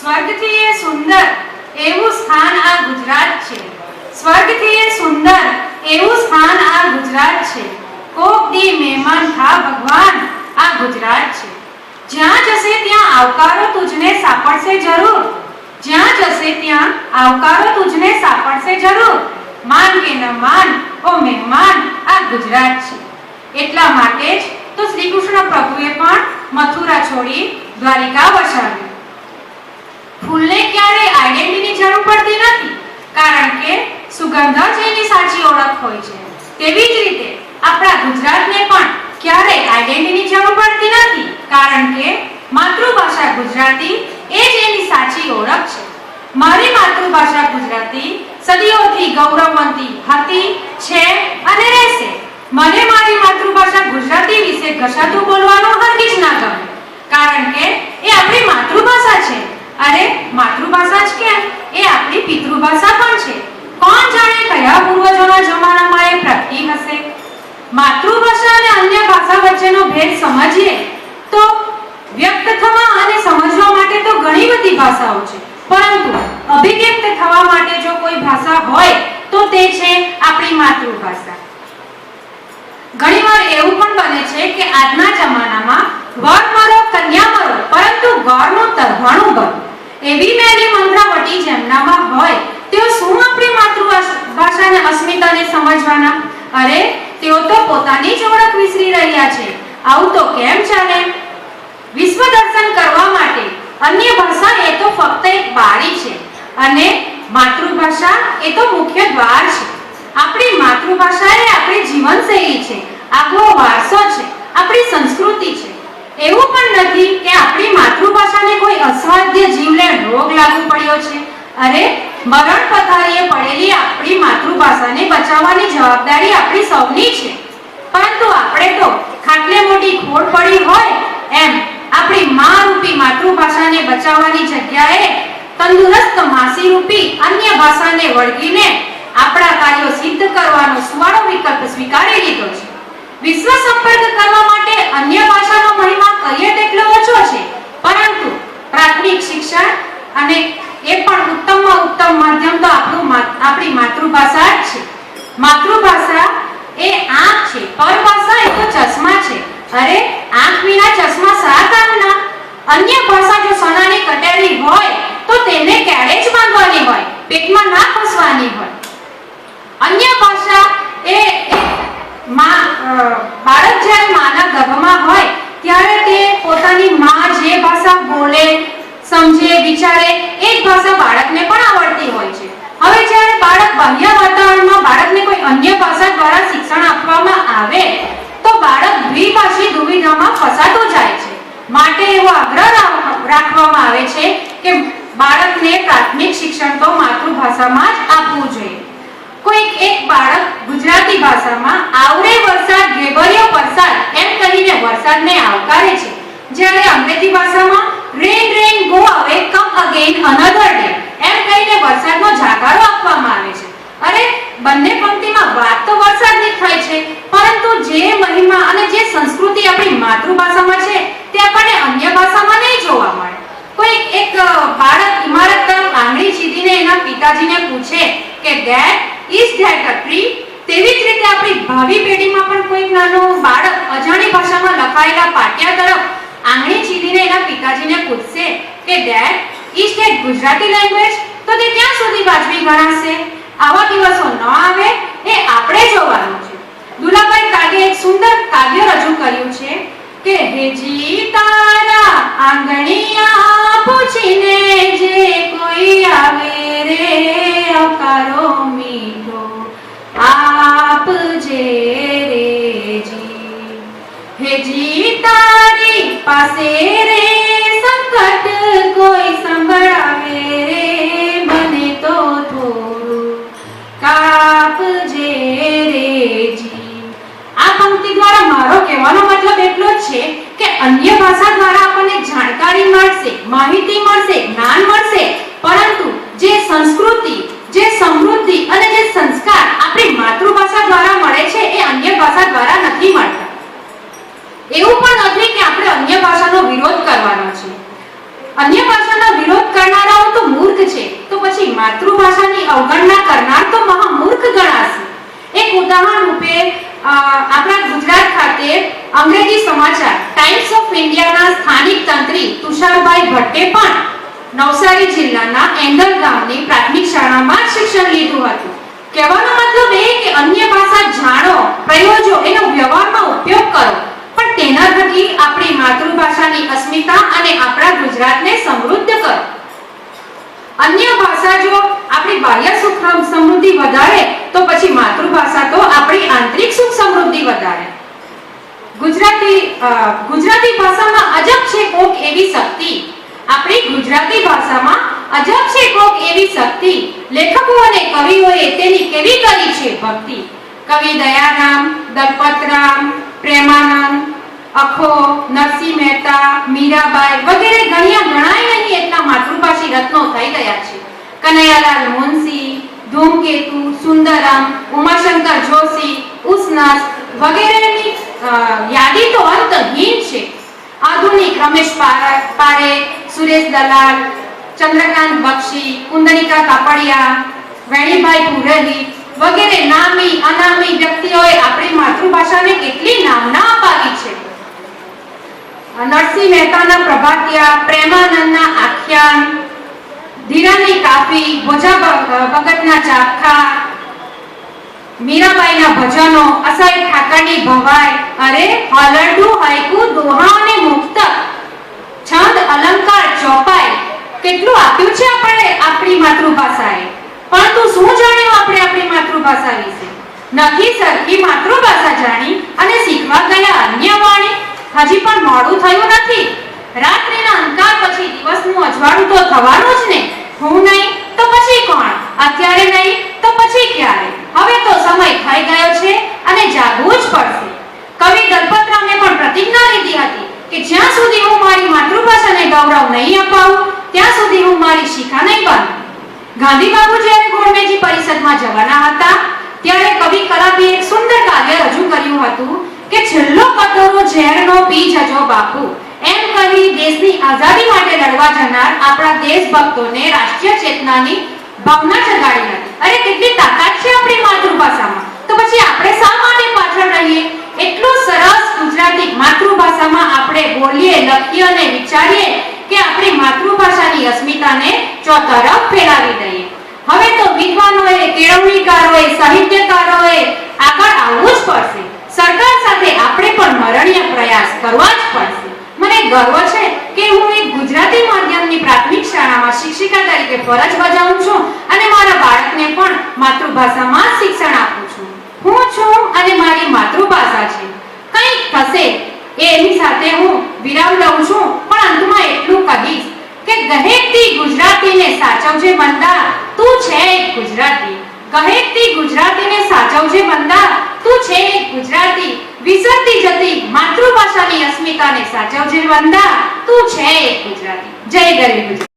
સ્વર્ગથી એ સુંદર એવું સ્થાન આ ગુજરાત છે. સ્વર્ગથી એ સુંદર એવું સ્થાન આ ગુજરાત છે. કોક દી મહેમાન થા ભગવાન, આ ગુજરાત છે. જ્યાં જશે ત્યાં આવકારો તુજને સાંપડશે જરૂર. જ્યાં જશે ત્યાં આવકારો તુજને સાંપડશે જરૂર. માન કે ન માન, ઓ મહેમાન, આ ગુજરાત છે. એટલા માટે જ તો શ્રી કૃષ્ણ પ્રભુએ પણ મથુરા છોડી દ્વારિકા વસાવ્યું ફૂલને ક્યારે આઈડેન્ટિટીની જરૂર પડતી નથી, કારણ કે સુગંધ જ એની સાચી ઓળખ હોય છે. તેવી જ રીતે આપણા ગુજરાતને પણ ક્યારે આઈડેન્ટિટીની જરૂર પડતી નથી, કારણ કે માતૃભાષા ગુજરાતી એ જ એની સાચી ઓળખ છે. મારી માતૃભાષા ગુજરાતી સદીઓથી ગૌરવવંતી હતી, છે અને રહેશે. મને મારી માતૃભાષા ગુજરાતી વિશે ઘસાતું બોલવાનું હરગીજ ના ગમે, કારણ કે એ આપણી માતૃભાષા છે. અરે, માતૃભાષા જ કેમ? એ આપણી પિતૃભાષા પણ છે. કોણ જાણે કયા પૂર્વજોના જમાનામાં એ પ્રગટી હશે? માતૃભાષા અને અન્ય ભાષા વચ્ચેનો ભેદ સમજીએ તો વ્યક્ત થવા અને સમજવા માટે તો ઘણી બધી ભાષાઓ છે. પરંતુ અભિવ્યક્ત થવા માટે જો કોઈ ભાષા હોય, તો તે છે આપણી માતૃભાષા. ઘણીવાર એવું પણ બને છે કે આજના જમાનામાં વર મરો કન્યા મરો પરંતુ ગોળનું તરભાણું બનો. એવી મેલી મંત્રાવટી જેમનામાં હોય, તેઓ શું આપણી માતૃભાષાને અસ્મિતાને સમજવાના? અરે, તેઓ તો પોતાની જ ઓળખ વિસરી રહ્યા છે. આવું તો કેમ ચાલે? વિશ્વ દર્શન કરવા માટે અન્ય ભાષા એ તો ફક્ત એક બારી છે અને માતૃભાષા એ તો મુખ્ય દ્વાર છે. આપણી માતૃભાષા એ આપણી જીવનશૈલી છે. આપણો વારસો છે. આપણી સંસ્કૃતિ છે. એવું પણ નથી કે આપણી માતૃભાષાને કોઈ અસાધ્ય જીવલેણ રોગ લાગુ પડ્યો છે. અરે, મરણ પથારીએ પડેલી આપણી માતૃભાષાને બચાવવાની જવાબદારી આપણી સૌની છે. પરંતુ આપણે તો ખાટલે મોટી ખોડ પડી હોય એમ આપણી મા રૂપી માતૃભાષાને બચાવવાની જગ્યાએ તંદુરસ્ત માસી રૂપી અન્ય ભાષાને વળગીને આપણા કાર્યો સિદ્ધ કરવાનો સુવાળો વિકલ્પ સ્વીકારી લીધો છે. વિશ્વ સંપર્ક કરવા માટે અન્ય ભાષાનો મહિમા કહીએ તેટલો ઓછો છે પરંતુ પ્રાથમિક શિક્ષણ અને એ પણ ઉત્તમમાં ઉત્તમ માધ્યમ તો આપણું આપણી માતૃભાષા જ છે. માતૃભાષા એ આંખ છે. પરભાષા એ તો ચશ્મા છે. અરે, આંખ વિના ચશ્મા સા કામના અન્ય ભાષા જો સોનાની કટેલી હોય, તો તેને ક્યારે જ બાંધવાની હોય, પેટમાં ના ફસવાની હોય. અન્ય ભાષા એ બાળક જ્યારે માના ગર્ભમાં હોય, ત્યારે તે પોતાની માં જે ભાષા બોલે, સમજે, વિચારે, એ ભાષા બાળકને પણ આવડતી હોય છે. હવે જ્યારે બાળક બાહ્ય વાતાવરણમાં બાળકને કોઈ અન્ય ભાષા દ્વારા શિક્ષણ આપવામાં આવે, તો બાળક દ્વિભાષી દુવિધામાં ફસાતું જાય છે. માટે એવો આગ્રહ રાખવામાં આવે છે કે બાળકને પ્રાથમિક શિક્ષણ તો માતૃભાષામાં જ આપવું જોઈએ. કોઈક એક બાળક ગુજરાતી ભાષામાં આવરે વરસાદ ગેબરિયો વરસાદ એમ કહીને વરસાદને આવકારે છે. જ્યારે અંગ્રેજી ભાષામાં rain rain, go away come again, another day એમ કહીને વરસાદનો જાકારો આપવામાં આવે છે. અરે, બંને પંક્તિમાં વાત તો વરસાદની થાય છે, પરંતુ જે મહિમા અને જે સંસ્કૃતિ આપણી માતૃભાષામાં છે, તે આપણને અન્ય ભાષામાં નહીં જોવા મળે. કોઈ એક બાળક ઇમારત તરફ આંગળી ચીધીને એના પિતાજીને પૂછે કે, dad is that a tree? તેવી જ રીતે આપણી ભાવિ પેઢીમાં પણ કોઈક નાનો બાળક અજાણી ભાષામાં લખાયેલા પાટિયા તરફ આંગળી ચીધીને એના પિતાજીને પૂછશે કે, dad is that Gujarati language તો તે ક્યાં સુધી વાજબી ગણાશે? આવા દિવસો ન આવે એ આપણે જોવાનું છે. દુલાભાઈ કાગે એક સુંદર કાવ્ય રજૂ કર્યું છે કે હેજી તારા આંગણિયા પૂછીને માહિતી મળશે, જ્ઞાન મળશે. પરંતુ જે સંસ્કૃતિ, જે સમૃદ્ધિ અને જે સંસ્કાર આપણી માતૃભાષા દ્વારા મળે છે, એ અન્ય ભાષા દ્વારા નથી મળતા. એવું પણ નથી કે આપણે અન્ય ભાષાનો વિરોધ કરવાનો છે. અન્ય ભાષાનો વિરોધ કરનારાઓ તો મૂર્ખ છે. તો પછી માતૃભાષાની અવગણના કરનાર તો મહામૂર્ખ ગણાશે. એક ઉદાહરણ રૂપે આપણા ગુજરાત ખાતે અંગ્રેજી સમાચાર ટાઈમ્સ ઓફ ઇન્ડિયાના સ્થાનિક તંત્રી તુષારભાઈ ભટ્ટે પણ નવસારી જિલ્લાના એંગલ ગામની પ્રાથમિક શાળામાં શિક્ષણ લીધું હતું. કહેવાનો મતલબ એ કે અન્ય ભાષા જાણો, પ્રયોજો, એનો વ્યવહારમાં ઉપયોગ કરો. પણ તેના થકી આપણી માતૃભાષાની અસ્મિતા અને આપણા ગુજરાતને સમૃદ્ધ કરો. અન્ય ભાષા જો આપણી બાહ્ય સુખ સમૃદ્ધિ વધારે તો પછી માતૃભાષા તો આપણી આંતરિક સુખ સમૃદ્ધિ વધારે ગુજરાતી ગુજરાતી ભાષામાં અજબ છે કોક એવી શક્તિ. આપણી ગુજરાતી ભાષામાં અજબ છે કોક એવી શક્તિ. લેખકો અને કવિઓએ તેની કેવી કરી છે ભક્તિ? કવિ દયારામ દલપતરામ પ્રેમાનંદ અખો નરસિંહ મહેતા મીરાબાઈ વગેરે ગણ્યા ગણાય નહીં એટલા માતૃભાષી રત્નો થઈ ગયા છે. કનૈયાલાલ મુનશી ધૂમકેતુ સુંદરમ ઉમાશંકર જોશી ઉસનસ વગેરેની અ, યાદી તો અંતહીન છે. આધુનિક રમેશ પારે સુરેશ દલાલ, ચંદ્રકાંત બક્ષી, કુંદનિકા કાપડિયા, વેણીભાઈ પુરહી વગેરે નામી, અનામી વ્યક્તિઓએ આપણી માતૃભાષાને કેટલી નામના અપાવી છે. નરસિંહ મહેતાના પ્રભાતિયા, પ્રેમાનંદના આખ્યાન, ધીરાની કાફી ભોજા ભગતના ચાખા મીરાબાઈના ભજનો અસય ઠાકરની ભવાઈ, અરે હલરડું હાઈકુ દોહા અને મુક્ત. છંદ, અલંકાર, ચોપાઈ. કેટલું આપ્યું છે આપણે આપણી માતૃભાષાએ? પરંતુ શું જાણ્યું આપણે આપણી માતૃભાષા વિશે? નથી સરખી માતૃભાષા જાણી અને શીખવા ગયા અન્ય વાણી? હજી પણ મોડું થયું નથી. રાત્રિના અંધકાર પછી દિવસનું અજવાળું તો થવાનું જ ને. હું નહીં, તો પછી કોણ? અત્યારે નહીં, તો પછી ક્યારે? હવે તો સમય થઈ ગયો છે અને જાગવું જ પડશે. કવિ દલપતરામે પણ પ્રતિજ્ઞા લીધી હતી કે જ્યાં સુધી હું મારી માતૃભાષાને ગૌરવ નહીં અપાવું, ત્યાં સુધી હું મારી શિખા નહીં બાંધું ગાંધી બાબુ જ્યારે ગોળમેજી પરિષદમાં જવાના હતા, ત્યારે કવિ કલાપીએ એક સુંદર કાવ્ય રજૂ કર્યું હતું કે છેલ્લો કટોરો ઝેરનો પી જજો બાપુ. એમ કહી દેશની આઝાદી માટે લડવા જનાર આપણા દેશભક્તોને રાષ્ટ્રીય ચેતનાની ભાવના જગાડી હતી. અરે કેટલી તાકાત છે આપણી માતૃભાષામાં. તો પછી આપણે શા માટે પાછળ રહીએ? એટલું સરસ ગુજરાતી માતૃભાષામાં આપણે બોલીએ, લખીએ અને વિચારીએ કે આપણી માતૃભાષાની અસ્મિતાને ચોતરફ ફેલાવી દઈએ. હવે તો વિદ્વાનોએ, કેળવણીકારોએ, સાહિત્યકારોએ આગળ આવવું જ પડશે. સરકાર સાથે આપણે પણ મરણીય પ્રયાસ કરવા જ પડશે. મને ગર્વ છે કે હું એક ગુજરાતી માધ્યમની પ્રાથમિક શાળામાં શિક્ષિકા તરીકે ફરજ બજાવું છું અને મારા બાળકને પણ માતૃભાષામાં શિક્ષણ આપું છું. હું છું અને મારી માતૃભાષા છે. કંઈક થશે એની સાથે હું વિરામ લઉં છું, પણ અંતમાં એટલું કહીશ કે ગહેકથી ગુજરાતીને સાચવજે બંદા, તું છે એક ગુજરાતી. ગહેકતી ગુજરાતીને સાચવજે બંદા, તું છે એક ગુજરાતી. વિસરતી જતી માતૃભાષાની અસ્મિતાને સાચવજે બંદા, તું છે એક ગુજરાતી. જય ગરવી ગુજરાત.